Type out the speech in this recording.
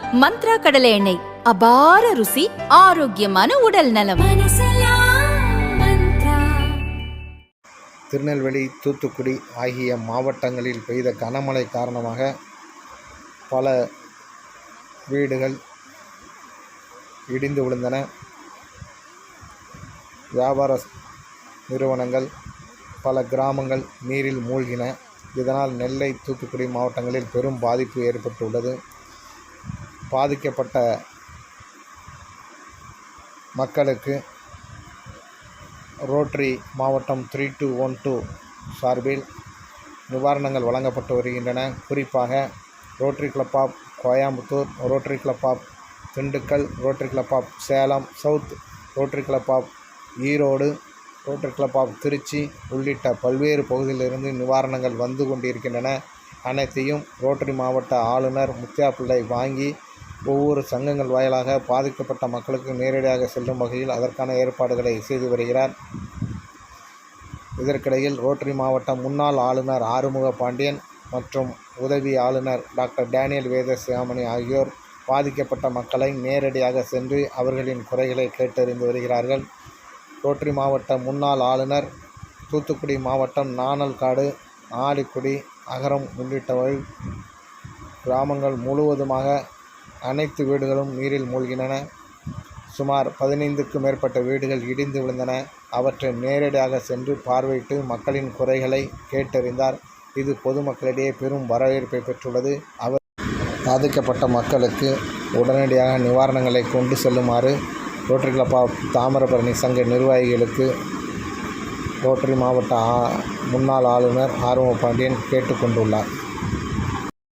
மந்த்ரா கடலை எண்ணெய். அபார ருசி ஆரோக்கியமான உடல் நலம். திருநெல்வேலி தூத்துக்குடி ஆகிய மாவட்டங்களில் பெய்த கனமழை காரணமாக பல வீடுகள் இடிந்து விழுந்தன. வியாபார நிறுவனங்கள் பல கிராமங்கள் நீரில் மூழ்கின. இதனால் நெல்லை தூத்துக்குடி மாவட்டங்களில் பெரும் பாதிப்பு ஏற்பட்டுள்ளது. பாதிக்கப்பட்ட மக்களுக்கு ரோட்ரி மாவட்டம் த்ரீ டூ ஒன் டூ சார்பில் நிவாரணங்கள் வழங்கப்பட்டு வருகின்றன. குறிப்பாக Rotary club of Coimbatore Rotary club of Dindigul Rotary club of Salem south Rotary club of Erode Rotary club of Trichy உள்ளிட்ட பல்வேறு பகுதியிலிருந்து நிவாரணங்கள் வந்து கொண்டிருக்கின்றன. அனைத்தையும் ரோட்டரி மாவட்ட ஆளுநர் முத்தியா பிள்ளை வாங்கி ஒவ்வொரு சங்கங்கள் வாயிலாக பாதிக்கப்பட்ட மக்களுக்கு நேரடியாக செல்லும் வகையில் அதற்கான ஏற்பாடுகளை செய்து வருகிறார். இதற்கிடையில் ரோட்டரி மாவட்ட முன்னாள் ஆளுநர் ஆறுமுக பாண்டியன் மற்றும் உதவி ஆளுநர் டாக்டர் டேனியல் வேதசியாமணி ஆகியோர் பாதிக்கப்பட்ட மக்களை நேரடியாக சென்று அவர்களின் குறைகளை கேட்டறிந்து வருகிறார்கள். ரோட்டரி மாவட்ட முன்னாள் ஆளுநர் தூத்துக்குடி மாவட்டம் நாணல்காடு ஆலிக்குடி அகரம் உள்ளிட்டவை கிராமங்கள் முழுவதுமாக அனைத்து வீடுகளும் நீரில் மூழ்கின. சுமார் பதினைந்துக்கும் மேற்பட்ட வீடுகள் இடிந்து விழுந்தன. அவற்றை நேரடியாக சென்று பார்வையிட்டு மக்களின் குறைகளை கேட்டறிந்தார். இது பொதுமக்களிடையே பெரும் வரவேற்பை பெற்றுள்ளது. அவர் பாதிக்கப்பட்ட மக்களுக்கு உடனடியாக நிவாரணங்களை கொண்டு செல்லுமாறு ரோட்டரி கிளப் ஆஃப் தாமிரபரணி சங்க நிர்வாகிகளுக்கு ரோட்டரி மாவட்ட முன்னாள் ஆளுநர் ஆர்வ பாண்டியன் கேட்டுக்கொண்டுள்ளார்.